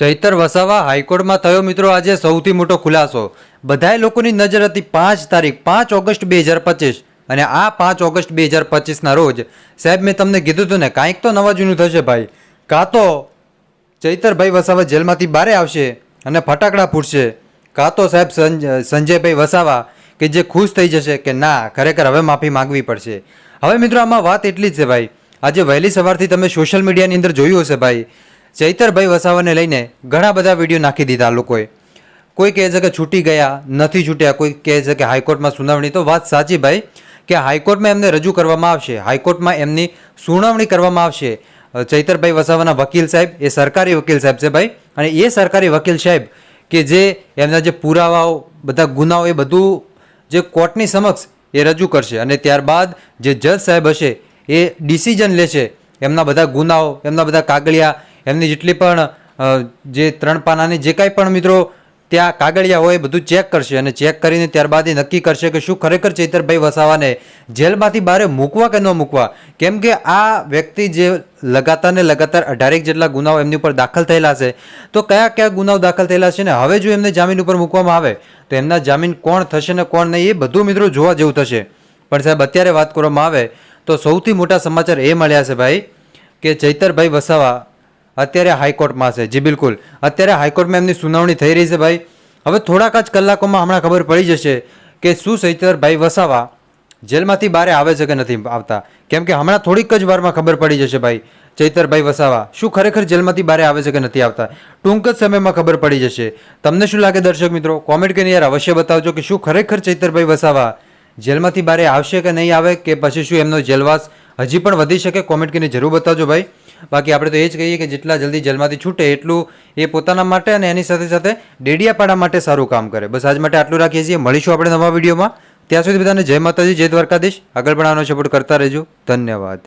ચૈતર વસાવા હાઈકોર્ટમાં થયો મિત્રો આજે સૌથી મોટો ખુલાસો. બધાય લોકોની નજર હતી પાંચ તારીખ, પાંચ ઓગસ્ટ બે હજાર પચીસ. અને આ પાંચ ઓગસ્ટ બે હજાર પચીસના રોજ, સાહેબ મેં તમને કીધું હતું ને, કાંઈક તો નવા જૂનું થશે ભાઈ. કાં તો ચૈતરભાઈ વસાવા જેલમાંથી બારે આવશે અને ફટાકડા ફૂટશે. કાં તો સાહેબ સંજયભાઈ વસાવા કે જે ખુશ થઈ જશે કે ના, ખરેખર હવે માફી માંગવી પડશે. હવે મિત્રો આમાં વાત એટલી જ છે ભાઈ. આજે વહેલી સવારથી તમે સોશિયલ મીડિયાની અંદર જોયું હશે ભાઈ. ચૈતરભાઈ વસાવાને લઈને ઘણા બધા વીડિયો નાખી દીધા લોકોએ. કોઈ કહે છે કે છૂટી ગયા, નથી છૂટ્યા, કોઈ કહે છે કે હાઈકોર્ટમાં સુનાવણી, તો વાત સાચી ભાઈ કે હાઈકોર્ટમાં એમને રજૂ કરવામાં આવશે, હાઈકોર્ટમાં એમની સુનાવણી કરવામાં આવશે. ચૈતરભાઈ વસાવાના વકીલ સાહેબ, એ સરકારી વકીલ સાહેબ છે ભાઈ, અને એ સરકારી વકીલ સાહેબ કે જે એમના જે પુરાવાઓ, બધા ગુનાઓ એ બધું જે કોર્ટની સમક્ષ એ રજૂ કરશે અને ત્યારબાદ જે જજ સાહેબ હશે, એ ડિસિઝન લેશે. એમના બધા ગુનાઓ, એમના બધા કાગળિયા એમની જેટલી પણ જે ત્રણ પાનાની જે કાંઈ પણ મિત્રો ત્યાં કાગળિયા હોય બધું ચેક કરશે અને ચેક કરીને ત્યારબાદ એ નક્કી કરશે કે શું ખરેખર ચૈતરભાઈ વસાવાને જેલમાંથી બહાર મૂકવા કે ન મૂકવા? કેમ કે આ વ્યક્તિ જે લગાતાર ને લગાતાર અઢારેક જેટલા ગુનાઓ એમની ઉપર દાખલ થયેલા છે, તો કયા કયા ગુનાઓ દાખલ થયેલા છે ને હવે જો એમને જામીન ઉપર મૂકવામાં આવે, તો એમના જામીન કોણ થશે ને કોણ નહીં એ બધું મિત્રો જોવા જેવું થશે. પણ સાહેબ, અત્યારે વાત કરવામાં આવે, તો સૌથી મોટા સમાચાર એ મળ્યા છે ભાઈ, કે ચૈતરભાઈ વસાવા અત્યારે હાઈકોર્ટમાં છે. જી, બિલકુલ. અત્યારે હાઈકોર્ટમાં એમની સુનાવણી થઈ રહી છે ભાઈ. હવે થોડાક જ કલાકોમાં હમણાં ખબર પડી જશે કે શું ચૈતરભાઈ વસાવા જેલમાંથી બહાર આવે છે કે નથી આવતા. કેમ કે હમણાં થોડીક જ વારમાં ખબર પડી જશે ભાઈ ચૈતરભાઈ વસાવા. શું ખરેખર જેલમાંથી બહાર આવે છે કે નથી આવતા? ટૂંક જ સમયમાં ખબર પડી જશે. તમને શું લાગે દર્શક મિત્રો? કોમેન્ટ કરીને યાર અવશ્ય બતાવજો કે શું ખરેખર ચૈતરભાઈ વસાવા જેલમાંથી બહાર આવશે કે નહીં આવે કે પછી શું એમનો જેલવાસ હજી પણ વધી શકે? કોમેન્ટ કરીને જરૂર બતાવજો ભાઈ. બાકી આપણે તો એ જ કહીએ કે જેટલા જલ્દી જેલમાંથી છૂટે એટલું એ પોતાના માટે અને એની સાથે સાથે ડેડિયાપાડા માટે સારું કામ કરે. બસ આજ માટે આટલું રાખીએ છીએ. મળીશું આપણે નવા વિડીયોમાં. ત્યાં સુધી બધાને જય માતાજી, જય દ્વારકાધીશ. આગળ પણ આનો સપોર્ટ કરતા રહેજો. ધન્યવાદ.